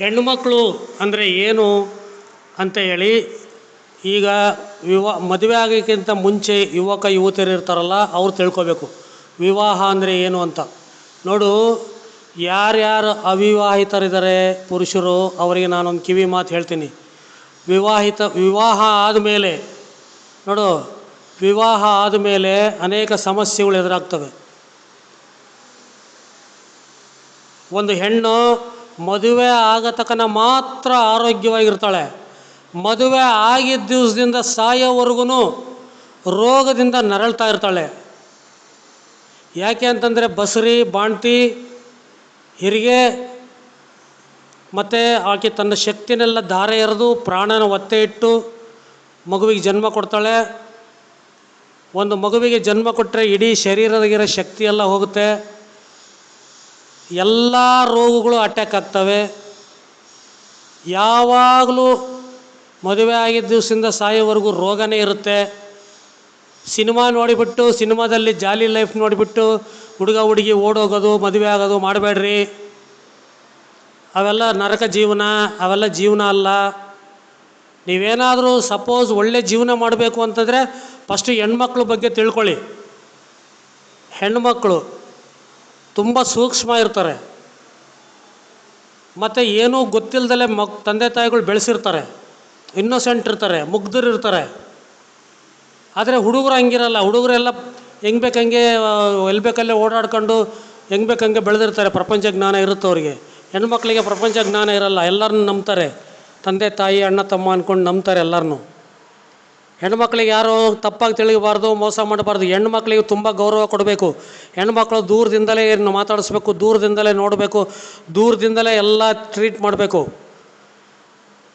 ಹೆಣ್ಮಕ್ಳು ಅಂದರೆ ಏನು ಅಂತ ಹೇಳಿ ಈಗ ವಿವಾ ಮದುವೆ ಆಗೋಕ್ಕಿಂತ ಮುಂಚೆ ಯುವಕ ಯುವತಿಯರು ಇರ್ತಾರಲ್ಲ, ಅವ್ರು ತಿಳ್ಕೊಬೇಕು. ವಿವಾಹ ಅಂದರೆ ಏನು ಅಂತ. ನೋಡು, ಯಾರ್ಯಾರು ಅವಿವಾಹಿತರಿದ್ದಾರೆ ಪುರುಷರು, ಅವರಿಗೆ ನಾನೊಂದು ಕಿವಿ ಮಾತು ಹೇಳ್ತೀನಿ. ವಿವಾಹಿತ, ವಿವಾಹ ಆದಮೇಲೆ, ನೋಡು, ವಿವಾಹ ಆದಮೇಲೆ ಅನೇಕ ಸಮಸ್ಯೆಗಳು ಎದುರಾಗ್ತವೆ. ಒಂದು ಹೆಣ್ಣು ಮದುವೆ ಆಗೋ ತನಕ ಮಾತ್ರ ಆರೋಗ್ಯವಾಗಿರ್ತಾಳೆ. ಮದುವೆ ಆಗಿದ್ದ ದಿವಸದಿಂದ ಸಾಯೋವರೆಗೂ ರೋಗದಿಂದ ನರಳ್ತಾ ಇರ್ತಾಳೆ. ಯಾಕೆ ಅಂತಂದರೆ ಬಸರಿ, ಬಾಣ್ತಿ, ಹೆರಿಗೆ ಮತ್ತು ಆಕೆ ತನ್ನ ಶಕ್ತಿನೆಲ್ಲ ಧಾರೆ ಎರೆದು ಪ್ರಾಣನ ಒತ್ತೆ ಇಟ್ಟು ಮಗುವಿಗೆ ಜನ್ಮ ಕೊಡ್ತಾಳೆ. ಒಂದು ಮಗುವಿಗೆ ಜನ್ಮ ಕೊಟ್ಟರೆ ಇಡೀ ಶರೀರದಾಗಿರೋ ಶಕ್ತಿ ಎಲ್ಲ ಹೋಗುತ್ತೆ. ಎಲ್ಲ ರೋಗಗಳು ಅಟ್ಯಾಕ್ ಆಗ್ತವೆ. ಯಾವಾಗಲೂ ಮದುವೆ ಆಗಿದ್ದ ದಿವಸದಿಂದ ಸಾಯೋವರೆಗೂ ರೋಗನೇ ಇರುತ್ತೆ. ಸಿನಿಮಾ ನೋಡಿಬಿಟ್ಟು, ಸಿನಿಮಾದಲ್ಲಿ ಜಾಲಿ ಲೈಫ್ ನೋಡಿಬಿಟ್ಟು ಹುಡುಗ ಹುಡುಗಿ ಓಡೋಗೋದು, ಮದುವೆ ಆಗೋದು ಮಾಡಬೇಡ್ರಿ. ಅವೆಲ್ಲ ನರಕ ಜೀವನ, ಅವೆಲ್ಲ ಜೀವನ ಅಲ್ಲ. ನೀವೇನಾದರೂ ಸಪೋಸ್ ಒಳ್ಳೆ ಜೀವನ ಮಾಡಬೇಕು ಅಂತಂದರೆ ಫಸ್ಟು ಹೆಣ್ಮಕ್ಳ ಬಗ್ಗೆ ತಿಳ್ಕೊಳ್ಳಿ. ಹೆಣ್ಮಕ್ಳು ತುಂಬ ಸೂಕ್ಷ್ಮ ಇರ್ತಾರೆ. ಮತ್ತು ಏನೂ ಗೊತ್ತಿಲ್ಲದಲೆ ಮಕ್ ತಂದೆ ತಾಯಿಗಳು ಬೆಳೆಸಿರ್ತಾರೆ. ಇನ್ನೋಸೆಂಟ್ ಇರ್ತಾರೆ, ಮುಗ್ಧರು ಇರ್ತಾರೆ. ಆದರೆ ಹುಡುಗರು ಹಂಗಿರಲ್ಲ. ಹುಡುಗರೆಲ್ಲ ಹೆಂಗೆ ಬೇಕಂಗೆ ಎಲ್ಲಿ ಬೇಕಲ್ಲೇ ಓಡಾಡ್ಕೊಂಡು ಹೆಂಗೆ ಬೇಕಂಗೆ ಬೆಳೆದಿರ್ತಾರೆ. ಪ್ರಪಂಚ ಜ್ಞಾನ ಇರುತ್ತೆ ಅವ್ರಿಗೆ. ಹೆಣ್ಮಕ್ಳಿಗೆ ಪ್ರಪಂಚ ಜ್ಞಾನ ಇರಲ್ಲ. ಎಲ್ಲರನ್ನೂ ನಂಬ್ತಾರೆ. ತಂದೆ, ತಾಯಿ, ಅಣ್ಣ, ತಮ್ಮ ಅಂದ್ಕೊಂಡು ನಂಬ್ತಾರೆ ಎಲ್ಲರನ್ನೂ ಹೆಣ್ಮಕ್ಳಿಗೆ ಯಾರು ತಪ್ಪಾಗಿ ತಿಳಿಯಬಾರ್ದು ಮೋಸ ಮಾಡಬಾರ್ದು ಹೆಣ್ಮಕ್ಳಿಗೆ ತುಂಬ ಗೌರವ ಕೊಡಬೇಕು. ಹೆಣ್ಮಕ್ಳು ದೂರದಿಂದಲೇ ಏನು ಮಾತಾಡಿಸ್ಬೇಕು, ದೂರದಿಂದಲೇ ನೋಡಬೇಕು, ದೂರದಿಂದಲೇ ಎಲ್ಲ ಟ್ರೀಟ್ ಮಾಡಬೇಕು.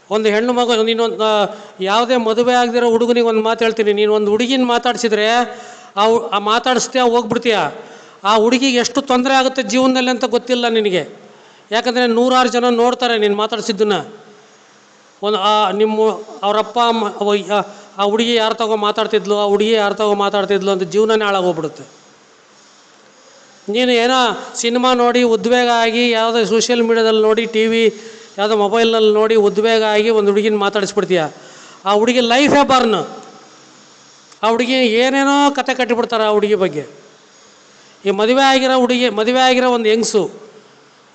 ಒಂದು ಹೆಣ್ಣು ಮಗು ನೀನೊಂದು ಯಾವುದೇ ಮದುವೆ ಆಗದಿರೋ ಹುಡುಗನಿಗೆ ಒಂದು ಮಾತು ಹೇಳ್ತೀನಿ. ನೀನು ಒಂದು ಹುಡುಗಿನ ಮಾತಾಡಿಸಿದ್ರೆ ಆ ಆ ಮಾತಾಡಿಸ್ತೀಯ, ಹೋಗ್ಬಿಡ್ತೀಯ? ಆ ಹುಡುಗಿಗೆ ಎಷ್ಟು ತೊಂದರೆ ಆಗುತ್ತೆ ಜೀವನದಲ್ಲಿ ಅಂತ ಗೊತ್ತಿಲ್ಲ ನಿನಗೆ. ಯಾಕಂದರೆ ನೂರಾರು ಜನ ನೋಡ್ತಾರೆ ನೀನು ಮಾತಾಡಿಸಿದ್ದನ್ನು. ಒಂದು ನಿಮ್ಮ ಅವರಪ್ಪ ಅಮ್ಮ ಆ- ಹುಡುಗಿ ಯಾರು ತಗೋ ಮಾತಾಡ್ತಿದ್ಲು, ಆ ಹುಡುಗಿ ಯಾರು ತಗೋ ಮಾತಾಡ್ತಿದ್ಲು ಅಂತ ಜೀವನನೇ ಹಾಳಾಗೋಗ್ಬಿಡುತ್ತೆ. ನೀನು ಏನೋ ಸಿನಿಮಾ ನೋಡಿ ಉದ್ವೇಗ ಆಗಿ, ಯಾವುದೋ ಸೋಷಿಯಲ್ ಮೀಡ್ಯಾದಲ್ಲಿ ನೋಡಿ ಟಿ ವಿ ಯಾವುದೋ ಮೊಬೈಲ್ನಲ್ಲಿ ನೋಡಿ ಉದ್ವೇಗ ಆಗಿ ಒಂದು ಹುಡುಗಿನ ಮಾತಾಡಿಸ್ಬಿಡ್ತೀಯ? ಆ ಹುಡುಗಿ ಲೈಫೇ ಬರ್ನು. ಆ ಹುಡುಗಿ ಏನೇನೋ ಕತೆ ಕಟ್ಟಿಬಿಡ್ತಾರೆ ಆ ಹುಡುಗಿ ಬಗ್ಗೆ. ಈ ಮದುವೆ ಆಗಿರೋ ಹುಡುಗಿ, ಮದುವೆ ಆಗಿರೋ ಒಂದು ಹೆಂಗ್ಸು,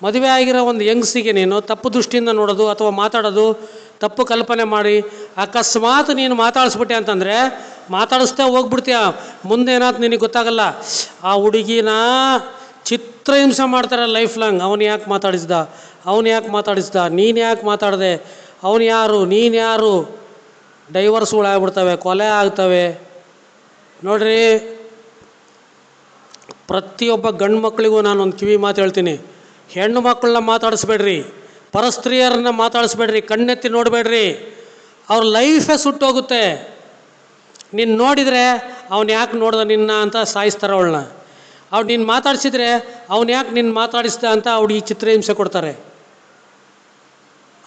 ಮದುವೆ ಆಗಿರೋ ಒಂದು ಯಂಗ್ಸಿಗೆ ನೀನು ತಪ್ಪು ದೃಷ್ಟಿಯಿಂದ ನೋಡೋದು ಅಥವಾ ಮಾತಾಡೋದು ತಪ್ಪು ಕಲ್ಪನೆ ಮಾಡಿ, ಅಕಸ್ಮಾತ್ ನೀನು ಮಾತಾಡಿಸ್ಬಿಟ್ಟೆ ಅಂತಂದರೆ, ಮಾತಾಡಿಸ್ತಾ ಹೋಗ್ಬಿಡ್ತೀಯ. ಮುಂದೆ ಏನಾಯ್ತು ನಿನಗೆ ಗೊತ್ತಾಗಲ್ಲ. ಆ ಹುಡುಗಿನ ಚಿತ್ರಹಿಂಸೆ ಮಾಡ್ತಾರೆ ಲೈಫ್ ಲಾಂಗ್ ಅವನು ಯಾಕೆ ಮಾತಾಡಿಸ್ದ? ಅವನು ಯಾಕೆ ಮಾತಾಡಿಸ್ದ? ನೀನು ಯಾಕೆ ಮಾತಾಡಿದೆ? ಅವನು ಯಾರು? ನೀನು ಯಾರು? ಡೈವರ್ಸ್ಗಳಾಗ್ಬಿಡ್ತವೆ ಕೊಲೆ ಆಗ್ತವೆ. ನೋಡ್ರಿ, ಪ್ರತಿಯೊಬ್ಬ ಗಂಡು ಮಕ್ಕಳಿಗೂ ಒಂದು ಕಿವಿ ಮಾತು ಹೇಳ್ತೀನಿ. ಹೆಣ್ಣು ಮಕ್ಕಳನ್ನ ಮಾತಾಡಿಸ್ಬೇಡ್ರಿ. ಪರಸ್ತ್ರೀಯರನ್ನ ಮಾತಾಡಿಸ್ಬೇಡ್ರಿ, ಕಣ್ಣೆತ್ತಿ ನೋಡಬೇಡ್ರಿ. ಅವ್ರ ಲೈಫೇ ಸುಟ್ಟೋಗುತ್ತೆ. ನೀನು ನೋಡಿದರೆ ಅವನು ಯಾಕೆ ನೋಡ್ದ ನಿನ್ನ ಅಂತ ಸಾಯಿಸ್ತಾರೆ ಅವಳನ್ನ. ಅವ್ನು ನೀನು ಮಾತಾಡಿಸಿದ್ರೆ ಅವನು ಯಾಕೆ ನಿನ್ನ ಮಾತಾಡಿಸ್ದ ಅಂತ ಅವ್ಳಿಗೆ ಚಿತ್ರಹಿಂಸೆ ಕೊಡ್ತಾರೆ.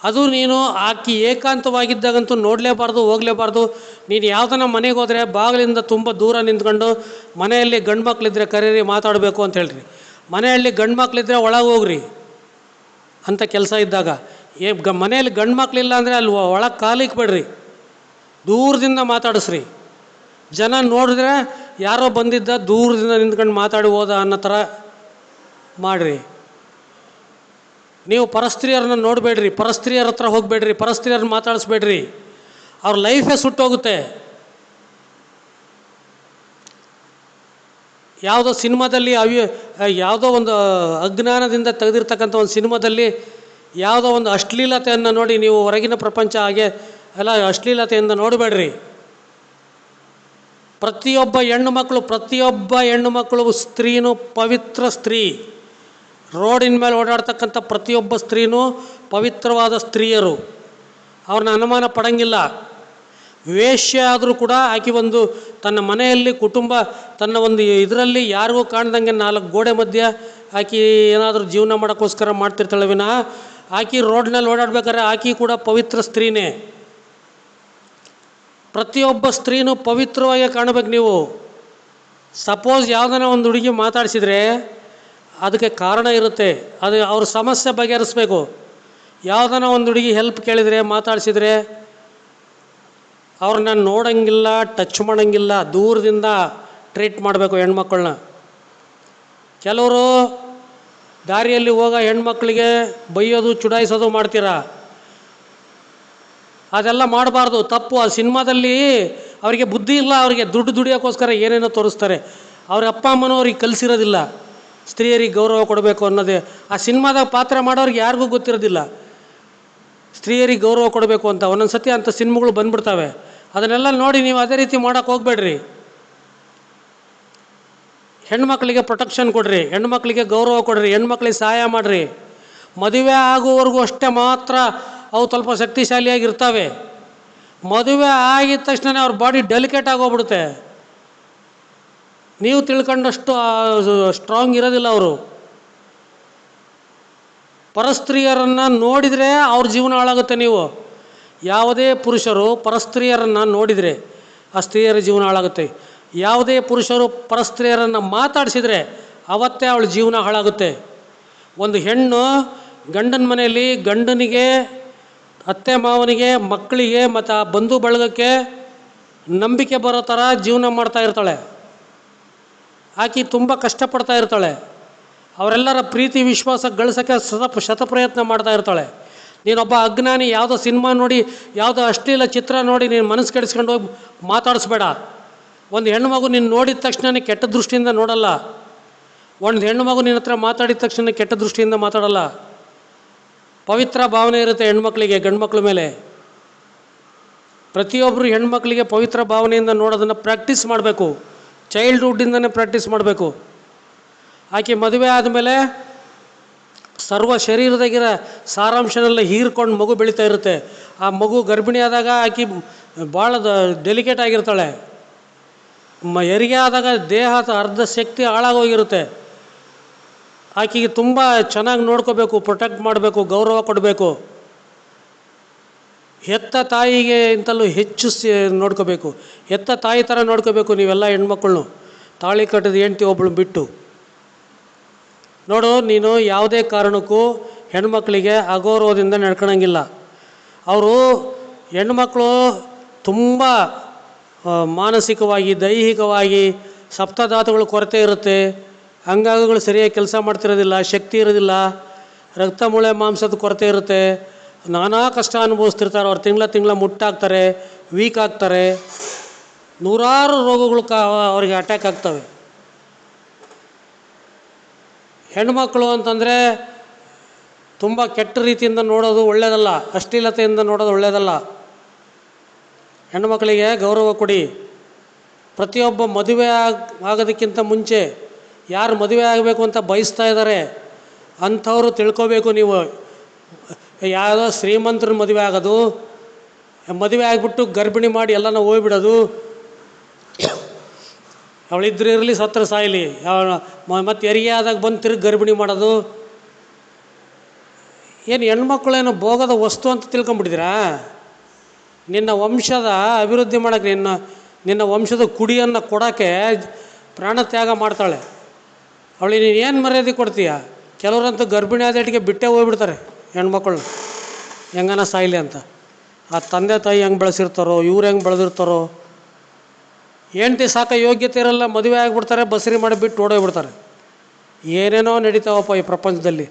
ಅದು ನೀನು ಆಕಿ ಏಕಾಂತವಾಗಿದ್ದಾಗಂತೂ ನೋಡಲೇಬಾರ್ದು, ಹೋಗಲೇಬಾರ್ದು. ನೀನು ಯಾವ್ದನ ಮನೆಗೆ ಹೋದರೆ ಬಾಗಿಲಿಂದ ತುಂಬ ದೂರ ನಿಂತ್ಕೊಂಡು ಮನೆಯಲ್ಲಿ ಗಂಡು ಮಕ್ಳಿದ್ರೆ ಕರೀರಿ, ಮಾತಾಡಬೇಕು ಅಂತ ಹೇಳ್ರಿ. ಮನೆಯಲ್ಲಿ ಗಂಡು ಮಕ್ಳಿದ್ರೆ ಒಳಗೆ ಹೋಗ್ರಿ. ಅಂತ ಕೆಲಸ ಇದ್ದಾಗ, ಏ, ಗ ಮನೆಯಲ್ಲಿ ಗಂಡು ಮಕ್ಕಳಿಲ್ಲ ಅಂದರೆ ಅಲ್ಲಿ ಒಳಗೆ ಕಾಲಿಕ್ಬೇಡ್ರಿ ಬಿಡ್ರಿ ದೂರದಿಂದ ಮಾತಾಡಿಸ್ರಿ. ಜನ ನೋಡಿದ್ರೆ ಯಾರೋ ಬಂದಿದ್ದ ದೂರದಿಂದ ನಿಂತ್ಕೊಂಡು ಮಾತಾಡಿ ಹೋದ ಅನ್ನೋ ಥರ ಮಾಡಿರಿ. ನೀವು ಪರಸ್ತ್ರೀಯರನ್ನ ನೋಡಬೇಡ್ರಿ, ಪರಸ್ತ್ರೀಯರ ಹತ್ರ ಹೋಗಬೇಡ್ರಿ, ಪರಸ್ತ್ರೀಯರನ್ನ ಮಾತಾಡಿಸ್ಬೇಡ್ರಿ. ಅವ್ರ ಲೈಫೇ ಸುಟ್ಟೋಗುತ್ತೆ. ಯಾವುದೋ ಸಿನಿಮಾದಲ್ಲಿ ಅವಿ ಯಾವುದೋ ಒಂದು ಅಜ್ಞಾನದಿಂದ ತೆಗೆದಿರ್ತಕ್ಕಂಥ ಒಂದು ಸಿನಿಮಾದಲ್ಲಿ ಯಾವುದೋ ಒಂದು ಅಶ್ಲೀಲತೆಯನ್ನು ನೋಡಿ ನೀವು ಹೊರಗಿನ ಪ್ರಪಂಚ ಹಾಗೆ ಎಲ್ಲ ಅಶ್ಲೀಲತೆಯಿಂದ ನೋಡಬೇಡ್ರಿ. ಪ್ರತಿಯೊಬ್ಬ ಹೆಣ್ಣು ಮಕ್ಕಳು, ಪ್ರತಿಯೊಬ್ಬ ಹೆಣ್ಣು ಮಕ್ಕಳು ಸ್ತ್ರೀನೂ ಪವಿತ್ರ ಸ್ತ್ರೀ. ರೋಡಿನ ಮೇಲೆ ಓಡಾಡ್ತಕ್ಕಂಥ ಪ್ರತಿಯೊಬ್ಬ ಸ್ತ್ರೀನೂ ಪವಿತ್ರವಾದ ಸ್ತ್ರೀಯರು. ಅವ್ರನ್ನ ಅನುಮಾನ ಪಡಂಗಿಲ್ಲ. ವೇಶ್ಯ ಆದರೂ ಕೂಡ ಆಕೆ ಒಂದು ತನ್ನ ಮನೆಯಲ್ಲಿ ಕುಟುಂಬ, ತನ್ನ ಒಂದು ಇದರಲ್ಲಿ ಯಾರಿಗೂ ಕಾಣ್ದಂಗೆ ನಾಲ್ಕು ಗೋಡೆ ಮಧ್ಯ ಆಕೆ ಏನಾದರೂ ಜೀವನ ಮಾಡೋಕ್ಕೋಸ್ಕರ ಮಾಡ್ತಿರ್ತಾಳೆ ವಿನಃ ಆಕೆ ರೋಡ್ನಲ್ಲಿ ಓಡಾಡ್ಬೇಕಾದ್ರೆ ಆಕೆ ಕೂಡ ಪವಿತ್ರ ಸ್ತ್ರೀನೇ. ಪ್ರತಿಯೊಬ್ಬ ಸ್ತ್ರೀನೂ ಪವಿತ್ರವಾಗಿ ಕಾಣಬೇಕು ನೀವು. ಸಪೋಸ್ ಯಾವುದನ್ನ ಒಂದು ಹುಡುಗಿ ಮಾತಾಡಿಸಿದ್ರೆ ಅದಕ್ಕೆ ಕಾರಣ ಇರುತ್ತೆ. ಅದು ಅವ್ರ ಸಮಸ್ಯೆ ಬಗೆಹರಿಸ್ಬೇಕು. ಯಾವುದನ್ನ ಒಂದು ಹುಡುಗಿ ಹೆಲ್ಪ್ ಕೇಳಿದರೆ, ಮಾತಾಡಿಸಿದ್ರೆ ಅವ್ರನ್ನ ನೋಡೋಂಗಿಲ್ಲ ಟಚ್ ಮಾಡೋಂಗಿಲ್ಲ, ದೂರದಿಂದ ಟ್ರೀಟ್ ಮಾಡಬೇಕು ಹೆಣ್ಮಕ್ಳನ್ನ. ಕೆಲವರು ದಾರಿಯಲ್ಲಿ ಹೋಗೋ ಹೆಣ್ಮಕ್ಳಿಗೆ ಬೈಯೋದು, ಚುಡಾಯಿಸೋದು ಮಾಡ್ತೀರಾ? ಅದೆಲ್ಲ ಮಾಡಬಾರ್ದು, ತಪ್ಪು. ಆ ಸಿನಿಮಾದಲ್ಲಿ ಅವರಿಗೆ ಬುದ್ಧಿ ಇಲ್ಲ, ಅವರಿಗೆ ದುಡ್ಡು ದುಡಿಯೋಕ್ಕೋಸ್ಕರ ಏನೇನೋ ತೋರಿಸ್ತಾರೆ. ಅವ್ರ ಅಪ್ಪ, ಅಮ್ಮನೂ ಅವ್ರಿಗೆ ಕಲಿಸಿರೋದಿಲ್ಲ. ಸ್ತ್ರೀಯರಿಗೆ ಗೌರವ ಕೊಡಬೇಕು ಅನ್ನೋದೇ. ಆ ಸಿನಿಮಾದಾಗ ಪಾತ್ರ ಮಾಡೋರಿಗೆ ಯಾರಿಗೂ ಗೊತ್ತಿರೋದಿಲ್ಲ. ಸ್ತ್ರೀಯರಿಗೆ ಗೌರವ ಕೊಡಬೇಕು ಅಂತ. ಒಂದೊಂದು ಸತಿ ಅಂಥ ಸಿನಿಮಾಗಳು ಬಂದ್ಬಿಡ್ತವೆ. ಅದನ್ನೆಲ್ಲ ನೋಡಿ ನೀವು ಅದೇ ರೀತಿ ಮಾಡೋಕ್ಕೆ ಹೋಗ್ಬೇಡ್ರಿ. ಹೆಣ್ಮಕ್ಳಿಗೆ ಪ್ರೊಟೆಕ್ಷನ್ ಕೊಡ್ರಿ, ಹೆಣ್ಮಕ್ಳಿಗೆ ಗೌರವ ಕೊಡ್ರಿ, ಹೆಣ್ಮಕ್ಳಿಗೆ ಸಹಾಯ ಮಾಡಿರಿ. ಮದುವೆ ಆಗುವವರೆಗೂ ಅಷ್ಟೇ ಮಾತ್ರ ಅವು ಸ್ವಲ್ಪ ಶಕ್ತಿಶಾಲಿಯಾಗಿರ್ತವೆ. ಮದುವೆ ಆಗಿದ ತಕ್ಷಣ ಅವ್ರ ಬಾಡಿ ಡೆಲಿಕೇಟ್ ಆಗೋಗ್ಬಿಡುತ್ತೆ. ನೀವು ತಿಳ್ಕೊಂಡಷ್ಟು ಸ್ಟ್ರಾಂಗ್ ಇರೋದಿಲ್ಲ ಅವರು. ಪರಸ್ತ್ರೀಯರನ್ನು ನೋಡಿದರೆ ಅವ್ರ ಜೀವನ ಹಾಳಾಗುತ್ತೆ ನೀವು. ಯಾವುದೇ ಪುರುಷರು ಪರಸ್ತ್ರೀಯರನ್ನು ನೋಡಿದರೆ ಆ ಸ್ತ್ರೀಯರ ಜೀವನ ಹಾಳಾಗುತ್ತೆ. ಯಾವುದೇ ಪುರುಷರು ಪರಸ್ತ್ರೀಯರನ್ನು ಮಾತಾಡಿಸಿದರೆ ಅವತ್ತೇ ಅವಳ ಜೀವನ ಹಾಳಾಗುತ್ತೆ. ಒಂದು ಹೆಣ್ಣು ಗಂಡನ ಮನೆಯಲ್ಲಿ ಗಂಡನಿಗೆ, ಅತ್ತೆ ಮಾವನಿಗೆ, ಮಕ್ಕಳಿಗೆ ಮತ್ತು ಆ ಬಂಧು ಬಳಗಕ್ಕೆ ನಂಬಿಕೆ ಬರೋ ಥರ ಜೀವನ ಮಾಡ್ತಾ ಇರ್ತಾಳೆ. ಆಕೆ ತುಂಬ ಕಷ್ಟಪಡ್ತಾ ಇರ್ತಾಳೆ. ಅವರೆಲ್ಲರ ಪ್ರೀತಿ, ವಿಶ್ವಾಸ ಗಳಿಸೋಕ್ಕೆ ಸತ ಶತಪ್ರಯತ್ನ ಮಾಡ್ತಾ ಇರ್ತಾಳೆ. ನೀನೊಬ್ಬ ಅಜ್ಞಾನಿ, ಯಾವುದೋ ಸಿನಿಮಾ ನೋಡಿ, ಯಾವುದೋ ಅಶ್ಲೀಲ ಚಿತ್ರ ನೋಡಿ ನೀನು ಮನಸ್ಸು ಕೆಡಿಸ್ಕೊಂಡು ಹೋಗಿ ಮಾತಾಡಿಸ್ಬೇಡ. ಒಂದು ಹೆಣ್ಣು ಮಗು ನೀನು ನೋಡಿದ ತಕ್ಷಣ ಕೆಟ್ಟ ದೃಷ್ಟಿಯಿಂದ ನೋಡಲ್ಲ. ಒಂದು ಹೆಣ್ಣು ಮಗು ನಿನ್ನ ಹತ್ರ ಮಾತಾಡಿದ ತಕ್ಷಣ ಕೆಟ್ಟ ದೃಷ್ಟಿಯಿಂದ ಮಾತಾಡಲ್ಲ. ಪವಿತ್ರ ಭಾವನೆ ಇರುತ್ತೆ ಹೆಣ್ಮಕ್ಳಿಗೆ ಗಂಡ್ಮಕ್ಳ ಮೇಲೆ. ಪ್ರತಿಯೊಬ್ಬರು ಹೆಣ್ಮಕ್ಳಿಗೆ ಪವಿತ್ರ ಭಾವನೆಯಿಂದ ನೋಡೋದನ್ನು ಪ್ರಾಕ್ಟೀಸ್ ಮಾಡಬೇಕು. ಚೈಲ್ಡ್ಹುಡ್ಡಿಂದನೇ ಪ್ರಾಕ್ಟೀಸ್ ಮಾಡಬೇಕು. ಆಕೆ ಮದುವೆ ಆದಮೇಲೆ ಸರ್ವ ಶರೀರದಾಗಿರೋ ಸಾರಾಂಶನೆಲ್ಲ ಹೀರ್ಕೊಂಡು ಮಗು ಬೆಳೀತಾ ಇರುತ್ತೆ. ಆ ಮಗು ಗರ್ಭಿಣಿ ಆದಾಗ ಆಕೆ ಭಾಳ ಡೆಲಿಕೇಟ್ ಆಗಿರ್ತಾಳೆ. ಮ ಹೆರಿಗೆ ಆದಾಗ ದೇಹದ ಅರ್ಧ ಶಕ್ತಿ ಹಾಳಾಗೋಗಿರುತ್ತೆ. ಆಕೆಗೆ ತುಂಬ ಚೆನ್ನಾಗಿ ನೋಡ್ಕೋಬೇಕು ಪ್ರೊಟೆಕ್ಟ್ ಮಾಡಬೇಕು, ಗೌರವ ಕೊಡಬೇಕು. ಹೆತ್ತ ತಾಯಿಗೆ ಇಂತಲೂ ಹೆಚ್ಚು ನೋಡ್ಕೋಬೇಕು. ಹೆತ್ತ ತಾಯಿ ಥರ ನೋಡ್ಕೋಬೇಕು ನೀವೆಲ್ಲ ಹೆಣ್ಮಕ್ಳನ್ನು. ತಾಳಿ ಕಟ್ಟಿದ ಹೆಂಡ್ತಿ ಒಬ್ಬಳು ಬಿಟ್ಟು. ನೋಡು, ನೀನು ಯಾವುದೇ ಕಾರಣಕ್ಕೂ ಹೆಣ್ಮಕ್ಳಿಗೆ ಅಗೌರವದಿಂದ ನಡ್ಕೊಳಂಗಿಲ್ಲ ಅವರು ಹೆಣ್ಮಕ್ಳು ತುಂಬ ಮಾನಸಿಕವಾಗಿ, ದೈಹಿಕವಾಗಿ ಸಪ್ತಧಾತುಗಳ ಕೊರತೆ ಇರುತ್ತೆ. ಅಂಗಾಂಗಗಳು ಸರಿಯಾಗಿ ಕೆಲಸ ಮಾಡ್ತಿರೋದಿಲ್ಲ, ಶಕ್ತಿ ಇರೋದಿಲ್ಲ. ರಕ್ತ ಮೂಳೆ ಮಾಂಸದ ಕೊರತೆ ಇರುತ್ತೆ. ನಾನಾ ಕಷ್ಟ ಅನುಭವಿಸ್ತಿರ್ತಾರೆ. ಅವ್ರು ತಿಂಗಳ ತಿಂಗಳ ಮುಟ್ಟಾಗ್ತಾರೆ ವೀಕ್ ಆಗ್ತಾರೆ. ನೂರಾರು ರೋಗಗಳು ಕಾ, ಅವರಿಗೆ ಅಟ್ಯಾಕ್ ಆಗ್ತವೆ. ಹೆಣ್ಮಕ್ಳು ಅಂತಂದರೆ ತುಂಬ ಕೆಟ್ಟ ರೀತಿಯಿಂದ ನೋಡೋದು ಒಳ್ಳೆಯದಲ್ಲ ಅಶ್ಲೀಲತೆಯಿಂದ ನೋಡೋದು ಒಳ್ಳೆಯದಲ್ಲ ಹೆಣ್ಮಕ್ಳಿಗೆ ಗೌರವ ಕೊಡಿ. ಪ್ರತಿಯೊಬ್ಬ ಮದುವೆ ಆಗ, ಆಗೋದಕ್ಕಿಂತ ಮುಂಚೆ ಯಾರು ಮದುವೆ ಆಗಬೇಕು ಅಂತ ಬಯಸ್ತಾ ಇದ್ದಾರೆ ಅಂಥವ್ರು ತಿಳ್ಕೊಬೇಕು ನೀವು. ಯಾವುದೋ ಶ್ರೀಮಂತರ ಮದುವೆ ಆಗೋದು, ಮದುವೆ ಆಗಿಬಿಟ್ಟು ಗರ್ಭಿಣಿ ಮಾಡಿ ಎಲ್ಲನ ಹೋಗ್ಬಿಡೋದು. ಅವಳಿದ್ರೆ ಇರಲಿ, ಸತ್ರ ಸಾಯಲಿ. ಮತ್ತು ಹೆರಿಗೆ ಆದಾಗ ಬಂದು ತಿರುಗಿ ಗರ್ಭಿಣಿ ಮಾಡೋದು. ಏನು ಹೆಣ್ಮಕ್ಳೇನು ಭೋಗದ ವಸ್ತು ಅಂತ ತಿಳ್ಕೊಂಬಿಟ್ಟಿದ್ದೀರಾ? ನಿನ್ನ ವಂಶದ ಅಭಿವೃದ್ಧಿ ಮಾಡೋಕ್ಕೆ ನಿನ್ನ ನಿನ್ನ ವಂಶದ ಕುಡಿಯನ್ನು ಕೊಡೋಕ್ಕೆ ಪ್ರಾಣ ತ್ಯಾಗ ಮಾಡ್ತಾಳೆ. ಅವಳಿಗೆ ನೀನು ಏನು ಮರ್ಯಾದೆ ಕೊಡ್ತೀಯ? ಕೆಲವರಂತೂ ಗರ್ಭಿಣಿ ಆದಟಿಗೆ ಬಿಟ್ಟೇ ಹೋಗ್ಬಿಡ್ತಾರೆ ಹೆಣ್ಮಕ್ಳನ್ನ ಹೆಂಗನ ಸಾಯ್ಲಿ ಅಂತ. ಆ ತಂದೆ ತಾಯಿ ಹೆಂಗೆ ಬೆಳೆಸಿರ್ತಾರೋ, ಇವ್ರು ಹೆಂಗೆ ಬೆಳೆದಿರ್ತಾರೋ ಹೆಂಡ್ತಿ ಸಾಕ ಯೋಗ್ಯತೆ ಇರಲ್ಲ, ಮದುವೆ ಆಗಿಬಿಡ್ತಾರೆ, ಬಸರಿ ಮಾಡಿ ಬಿಟ್ಟು ಓಡೋಗ್ಬಿಡ್ತಾರೆ ಏನೇನೋ ನಡೀತಾವಪ್ಪ ಈ ಪ್ರಪಂಚದಲ್ಲಿ.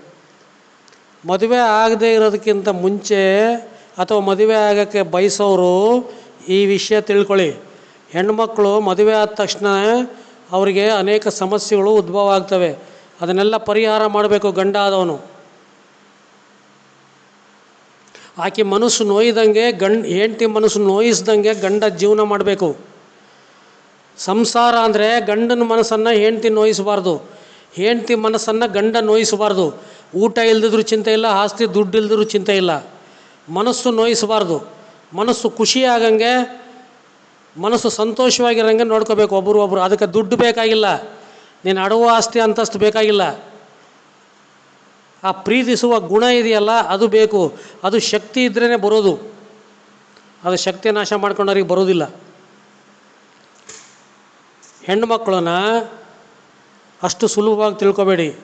ಮದುವೆ ಆಗದೆ ಇರೋದಕ್ಕಿಂತ ಮುಂಚೆ ಅಥವಾ ಮದುವೆ ಆಗೋಕ್ಕೆ ಬಯಸೋರು ಈ ವಿಷಯ ತಿಳ್ಕೊಳ್ಳಿ. ಹೆಣ್ಮಕ್ಳು ಮದುವೆ ಆದ ತಕ್ಷಣ ಅವರಿಗೆ ಅನೇಕ ಸಮಸ್ಯೆಗಳು ಉದ್ಭವ ಆಗ್ತವೆ. ಅದನ್ನೆಲ್ಲ ಪರಿಹಾರ ಮಾಡಬೇಕು ಗಂಡ ಆದವನು. ಆಕೆ ಮನಸ್ಸು ನೋಯ್ದಂಗೆ ಗಂಡ, ಹೆಂಡತಿ ಮನಸ್ಸು ನೋಯಿಸ್ದಂಗೆ ಗಂಡ ಜೀವನ ಮಾಡಬೇಕು. ಸಂಸಾರ ಅಂದರೆ ಗಂಡನ ಮನಸ್ಸನ್ನು ಹೆಂಡತಿ ನೋಯಿಸಬಾರ್ದು. ಹೆಂಡತಿ ಮನಸ್ಸನ್ನು ಗಂಡ ನೋಯಿಸಬಾರ್ದು. ಊಟ ಇಲ್ದಿದ್ರೂ ಚಿಂತೆ ಇಲ್ಲ, ಆಸ್ತಿ ದುಡ್ಡು ಇಲ್ದಿದ್ರೂ ಚಿಂತೆ ಇಲ್ಲ. ಮನಸ್ಸು ನೋಯಿಸಬಾರ್ದು. ಮನಸ್ಸು ಖುಷಿ ಆಗಂಗೆ, ಮನಸ್ಸು ಸಂತೋಷವಾಗಿರಂಗೆ ನೋಡ್ಕೋಬೇಕು ಒಬ್ಬರು ಒಬ್ಬರು ಅದಕ್ಕೆ ದುಡ್ಡು ಬೇಕಾಗಿಲ್ಲ. ನೀನು ಅಡವು ಆಸ್ತಿ ಅಂತಸ್ತು ಬೇಕಾಗಿಲ್ಲ. ಆ ಪ್ರೀತಿಸುವ ಗುಣ ಇದೆಯಲ್ಲ, ಅದು ಬೇಕು. ಅದು ಶಕ್ತಿ ಇದ್ರೇ ಬರೋದು. ಅದು ಶಕ್ತಿ ನಾಶ ಮಾಡ್ಕೊಂಡವ್ರಿಗೆ ಬರೋದಿಲ್ಲ. ಹೆಣ್ಣುಮಕ್ಕಳನ್ನ ಅಷ್ಟು ಸುಲಭವಾಗಿ ತಿಳ್ಕೊಬೇಡಿ.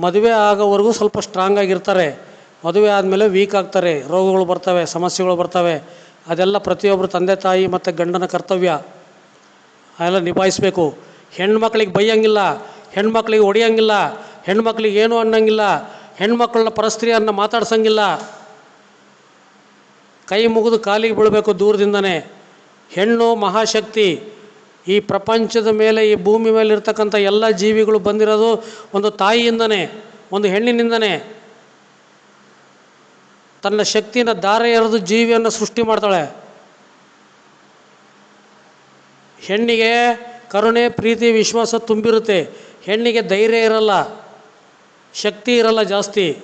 ಮದುವೆ ಆಗೋವರೆಗೂ ಸ್ವಲ್ಪ ಸ್ಟ್ರಾಂಗ್ ಆಗಿರ್ತಾರೆ. ಮದುವೆ ಆದಮೇಲೆ ವೀಕ್ ಆಗ್ತಾರೆ. ರೋಗಗಳು ಬರ್ತವೆ, ಸಮಸ್ಯೆಗಳು ಬರ್ತವೆ. ಅದೆಲ್ಲ ಪ್ರತಿಯೊಬ್ಬರು ತಂದೆ, ತಾಯಿ ಮತ್ತು ಗಂಡನ ಕರ್ತವ್ಯ. ಅದೆಲ್ಲ ನಿಭಾಯಿಸಬೇಕು. ಹೆಣ್ಮಕ್ಳಿಗೆ ಬೈಯಂಗಿಲ್ಲ. ಹೆಣ್ಮಕ್ಳಿಗೆ ಹೊಡಿಯಂಗಿಲ್ಲ ಹೆಣ್ಮಕ್ಳಿಗೆ ಏನು ಅನ್ನಂಗಿಲ್ಲ. ಹೆಣ್ಮಕ್ಳನ್ನ ಪರಸ್ತ್ರೀಯನ್ನು ಮಾತಾಡ್ಸಂಗಿಲ್ಲ. ಕೈ ಮುಗಿದು ಕಾಲಿಗೆ ಬೀಳಬೇಕು ದೂರದಿಂದನೇ. ಹೆಣ್ಣು ಮಹಾಶಕ್ತಿ. ಈ ಪ್ರಪಂಚದ ಮೇಲೆ, ಈ ಭೂಮಿ ಮೇಲೆ ಇರ್ತಕ್ಕಂಥ ಎಲ್ಲ ಜೀವಿಗಳು ಬಂದಿರೋದು ಒಂದು ತಾಯಿಯಿಂದನೇ, ಒಂದು ಹೆಣ್ಣಿನಿಂದನೇ. ತನ್ನ ಶಕ್ತಿನ ಧಾರೆ ಎರೆದು ಜೀವಿಯನ್ನು ಸೃಷ್ಟಿ ಮಾಡ್ತಾಳೆ. ಹೆಣ್ಣಿಗೆ ಕರುಣೆ, ಪ್ರೀತಿ, ವಿಶ್ವಾಸ ತುಂಬಿರುತ್ತೆ. ಹೆಣ್ಣಿಗೆ ಧೈರ್ಯ ಇರಲ್ಲ. ಶಕ್ತಿ ಇರಲ್ಲ ಜಾಸ್ತಿ.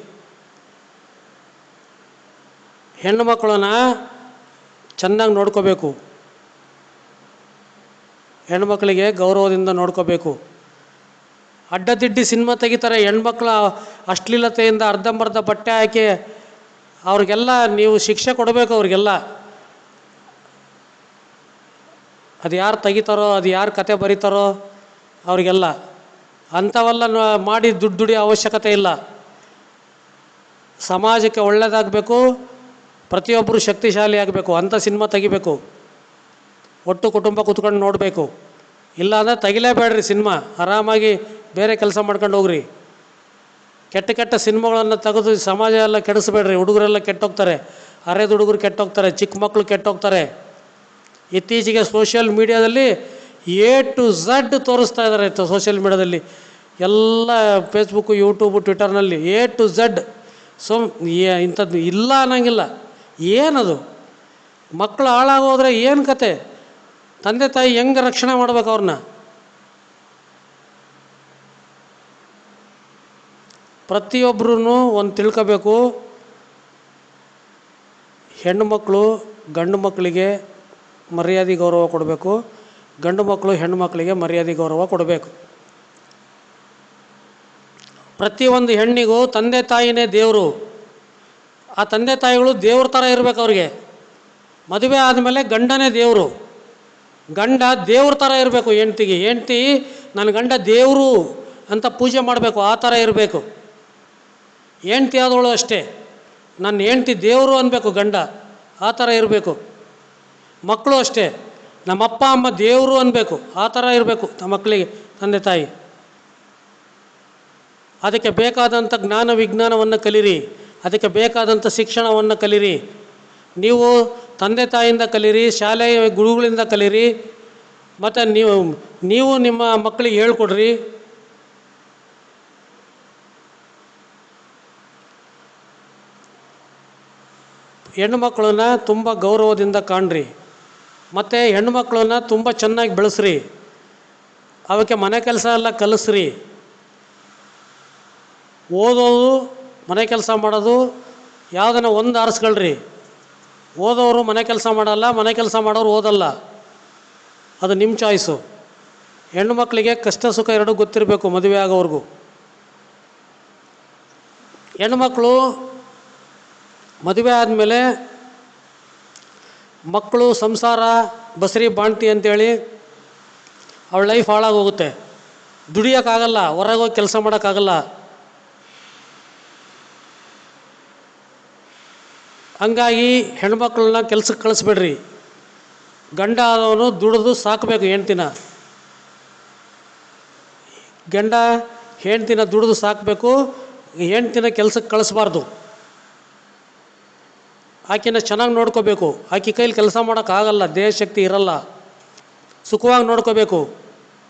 ಹೆಣ್ಣು ಮಕ್ಕಳನ್ನ ಚೆನ್ನಾಗಿ ನೋಡ್ಕೋಬೇಕು. ಹೆಣ್ಮಕ್ಳಿಗೆ ಗೌರವದಿಂದ ನೋಡ್ಕೋಬೇಕು. ಅಡ್ಡದಿಡ್ಡಿ ಸಿನಿಮಾ ತೆಗಿತಾರೆ, ಹೆಣ್ಮಕ್ಳ ಅಶ್ಲೀಲತೆಯಿಂದ ಅರ್ಧಂಬರ್ಧ ಬಟ್ಟೆ ಹಾಕಿ ಅವ್ರಿಗೆಲ್ಲ ನೀವು ಶಿಕ್ಷೆ ಕೊಡಬೇಕು ಅವ್ರಿಗೆಲ್ಲ. ಅದು ಯಾರು ತೆಗಿತಾರೋ, ಅದು ಯಾರು ಕತೆ ಬರೀತಾರೋ ಅವ್ರಿಗೆಲ್ಲ. ಅಂಥವೆಲ್ಲ ಮಾಡಿ ದುಡ್ಡು ದುಡಿಯೋ ಅವಶ್ಯಕತೆ ಇಲ್ಲ. ಸಮಾಜಕ್ಕೆ ಒಳ್ಳೆಯದಾಗಬೇಕು ಪ್ರತಿಯೊಬ್ಬರು ಶಕ್ತಿಶಾಲಿ ಆಗಬೇಕು, ಅಂಥ ಸಿನಿಮಾ ತೆಗಿಬೇಕು. ಒಟ್ಟು ಕುಟುಂಬ ಕೂತ್ಕೊಂಡು ನೋಡಬೇಕು. ಇಲ್ಲಾಂದರೆ ತೆಗಿಲೇಬೇಡ್ರಿ ಸಿನಿಮಾ. ಆರಾಮಾಗಿ ಬೇರೆ ಕೆಲಸ ಮಾಡ್ಕೊಂಡು ಹೋಗ್ರಿ. ಕೆಟ್ಟ ಕೆಟ್ಟ ಸಿನಿಮಾಗಳನ್ನು ತೆಗೆದು ಸಮಾಜ ಎಲ್ಲ ಕೆಡಿಸ್ಬೇಡ್ರಿ. ಹುಡುಗರೆಲ್ಲ ಕೆಟ್ಟೋಗ್ತಾರೆ. ಅರೆದು ಹುಡುಗರು ಕೆಟ್ಟೋಗ್ತಾರೆ. ಚಿಕ್ಕ ಮಕ್ಕಳು ಕೆಟ್ಟೋಗ್ತಾರೆ. ಇತ್ತೀಚೆಗೆ ಸೋಷಿಯಲ್ ಮೀಡಿಯಾದಲ್ಲಿ ಎ ಟು ಝಡ್ ತೋರಿಸ್ತಾ ಇದ್ದಾರೆ ಸೋಷಿಯಲ್ ಮೀಡಿಯಾದಲ್ಲಿ ಎಲ್ಲ ಫೇಸ್ಬುಕ್ಕು ಯೂಟ್ಯೂಬು ಟ್ವಿಟರ್ನಲ್ಲಿ ಎ ಟು ಝಡ್ ಸೊ ಇಂಥದ್ದು ಇಲ್ಲ ಅನ್ನೋಂಗಿಲ್ಲ. ಏನದು? ಮಕ್ಕಳು ಹಾಳಾಗೋದ್ರೆ ಏನು ಕತೆ? ತಂದೆ ತಾಯಿ ಹೆಂಗೆ ರಕ್ಷಣೆ ಮಾಡ್ಬೇಕು ಅವ್ರನ್ನ? ಪ್ರತಿಯೊಬ್ಬರೂ ಒಂದು ತಿಳ್ಕೋಬೇಕು. ಹೆಣ್ಣು ಮಕ್ಕಳು ಗಂಡು ಮಕ್ಕಳಿಗೆ ಮರ್ಯಾದೆ ಗೌರವ ಕೊಡಬೇಕು. ಗಂಡು ಮಕ್ಕಳು ಹೆಣ್ಣು ಮಕ್ಕಳಿಗೆ ಮರ್ಯಾದೆ ಗೌರವ ಕೊಡಬೇಕು. ಪ್ರತಿಯೊಂದು ಹೆಣ್ಣಿಗೂ ತಂದೆ ತಾಯಿನೇ ದೇವರು. ಆ ತಂದೆ ತಾಯಿಗಳು ದೇವ್ರ ಥರ ಇರಬೇಕು ಅವ್ರಿಗೆ. ಮದುವೆ ಆದಮೇಲೆ ಗಂಡನೇ ದೇವರು. ಗಂಡ ದೇವ್ರ ಥರ ಇರಬೇಕು, ಹೆಂಡ್ತಿಗೆ. ಹೆಂಡ್ತಿ, ನನ್ನ ಗಂಡ ದೇವರು ಅಂತ ಪೂಜೆ ಮಾಡಬೇಕು, ಆ ಥರ ಇರಬೇಕು. ಹೆಂಡ್ತಿ ಆದವಳು ಅಷ್ಟೇ. ನನ್ನ ಹೆಂಡ್ತಿ ದೇವರು ಅನ್ನಬೇಕು ಗಂಡ. ಆ ಥರ ಇರಬೇಕು. ಮಕ್ಕಳು ಅಷ್ಟೇ. ನಮ್ಮಪ್ಪ ಅಮ್ಮ ದೇವರು ಅನ್ನಬೇಕು ಆ ಥರ ಇರಬೇಕು ನಮ್ಮ ಮಕ್ಕಳಿಗೆ, ತಂದೆ, ತಾಯಿ. ಅದಕ್ಕೆ ಬೇಕಾದಂಥ ಜ್ಞಾನ, ವಿಜ್ಞಾನವನ್ನು ಕಲೀರಿ. ಅದಕ್ಕೆ ಬೇಕಾದಂಥ ಶಿಕ್ಷಣವನ್ನು ಕಲೀರಿ. ನೀವು ತಂದೆ ತಾಯಿಯಿಂದ ಕಲೀರಿ, ಶಾಲೆಯ ಗುರುಗಳಿಂದ ಕಲೀರಿ, ಮತ್ತು ನೀವು ನೀವು ನಿಮ್ಮ ಮಕ್ಕಳಿಗೆ ಹೇಳ್ಕೊಡ್ರಿ. ಹೆಣ್ಣು ಮಕ್ಕಳನ್ನ ತುಂಬ ಗೌರವದಿಂದ ಕಾಣ್ರಿ. ಮತ್ತು ಹೆಣ್ಣು ಮಕ್ಕಳನ್ನ ತುಂಬ ಚೆನ್ನಾಗಿ ಬೆಳೆಸ್ರಿ. ಅವಕ್ಕೆ ಮನೆ ಕೆಲಸ ಎಲ್ಲ ಕಲಿಸ್ರಿ. ಓದೋದು, ಮನೆ ಕೆಲಸ ಮಾಡೋದು ಯಾವುದನ್ನ ಒಂದು ಆರಿಸ್ಕೊಳ್ರಿ. ಓದೋರು ಮನೆ ಕೆಲಸ ಮಾಡಲ್ಲ, ಮನೆ ಕೆಲಸ ಮಾಡೋರು ಓದಲ್ಲ. ಅದು ನಿಮ್ಮ ಚಾಯ್ಸು ಹೆಣ್ಣು ಮಕ್ಕಳಿಗೆ ಕಷ್ಟ ಸುಖ ಎರಡೂ ಗೊತ್ತಿರಬೇಕು ಮದುವೆ ಆಗೋವರೆಗೂ. ಹೆಣ್ಮಕ್ಳು ಮದುವೆ ಆದಮೇಲೆ ಮಕ್ಕಳು ಸಂಸಾರ ಬಸರಿ ಬಾಣ್ತಿ ಅಂತೇಳಿ ಅವಳ ಲೈಫ್ ಹಾಳಾಗೋಗುತ್ತೆ. ದುಡಿಯೋಕ್ಕಾಗಲ್ಲ, ಹೊರಗೆ ಹೋಗಿ ಕೆಲಸ ಮಾಡೋಕ್ಕಾಗಲ್ಲ. ಹಂಗಾಗಿ ಹೆಣ್ಮಕ್ಳನ್ನ ಕೆಲ್ಸಕ್ಕೆ ಕಳಿಸ್ಬೇಡ್ರಿ. ಗಂಡ ಆದವನು ದುಡಿದು ಸಾಕಬೇಕು ಹೆಂಡ್ತಿನ. ಗಂಡ ಹೆಂಡ್ತಿನ ದುಡಿದು ಸಾಕಬೇಕು, ಹೆಂಡ್ತಿನ ಕೆಲ್ಸಕ್ಕೆ ಕಳಿಸ್ಬಾರ್ದು. ಆಕೆನ ಚೆನ್ನಾಗಿ ನೋಡ್ಕೋಬೇಕು. ಆಕೆ ಕೈಲಿ ಕೆಲಸ ಮಾಡೋಕ್ಕಾಗಲ್ಲ ದೇಹ ಶಕ್ತಿ ಇರಲ್ಲ. ಸುಖವಾಗಿ ನೋಡ್ಕೋಬೇಕು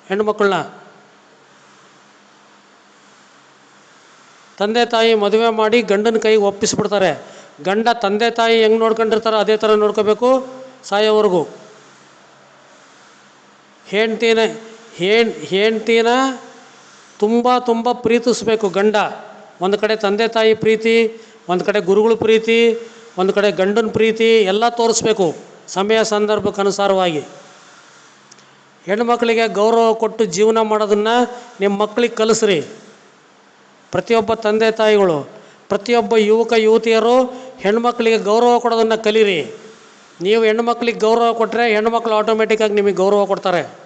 ಹೆಣ್ಮಕ್ಳನ್ನ. ತಂದೆ ತಾಯಿ ಮದುವೆ ಮಾಡಿ ಗಂಡನ ಕೈಗೆ ಒಪ್ಪಿಸ್ಬಿಡ್ತಾರೆ. ಗಂಡ ತಂದೆ ತಾಯಿ ಹೆಂಗೆ ನೋಡ್ಕೊಂಡಿರ್ತಾರೋ ಅದೇ ಥರ ನೋಡ್ಕೋಬೇಕು ಸಾಯೋವರೆಗೂ. ಹೆಂಡ್ತಿನ, ಹೆಣ್, ಹೆಂಡ್ತಿನ ತುಂಬ ತುಂಬ ಪ್ರೀತಿಸ್ಬೇಕು ಗಂಡ. ಒಂದು ಕಡೆ ತಂದೆ ತಾಯಿ ಪ್ರೀತಿ, ಒಂದು ಕಡೆ ಗುರುಗಳ ಪ್ರೀತಿ, ಒಂದು ಕಡೆ ಗಂಡನ ಪ್ರೀತಿ ಎಲ್ಲ ತೋರಿಸ್ಬೇಕು ಸಮಯ ಸಂದರ್ಭಕ್ಕೆ ಅನುಸಾರವಾಗಿ. ಹೆಣ್ಮಕ್ಳಿಗೆ ಗೌರವ ಕೊಟ್ಟು ಜೀವನ ಮಾಡೋದನ್ನು ನಿಮ್ಮ ಮಕ್ಕಳಿಗೆ ಕಲಿಸ್ರಿ. ಪ್ರತಿಯೊಬ್ಬ ತಂದೆ ತಾಯಿಗಳು ಪ್ರತಿಯೊಬ್ಬ ಯುವಕ, ಯುವತಿಯರು ಹೆಣ್ಮಕ್ಳಿಗೆ ಗೌರವ ಕೊಡೋದನ್ನು ಕಲೀರಿ. ನೀವು ಹೆಣ್ಮಕ್ಳಿಗೆ ಗೌರವ ಕೊಟ್ಟರೆ ಹೆಣ್ಮಕ್ಳು ಆಟೋಮೆಟಿಕ್ಕಾಗಿ ನಿಮಗೆ ಗೌರವ ಕೊಡ್ತಾರೆ.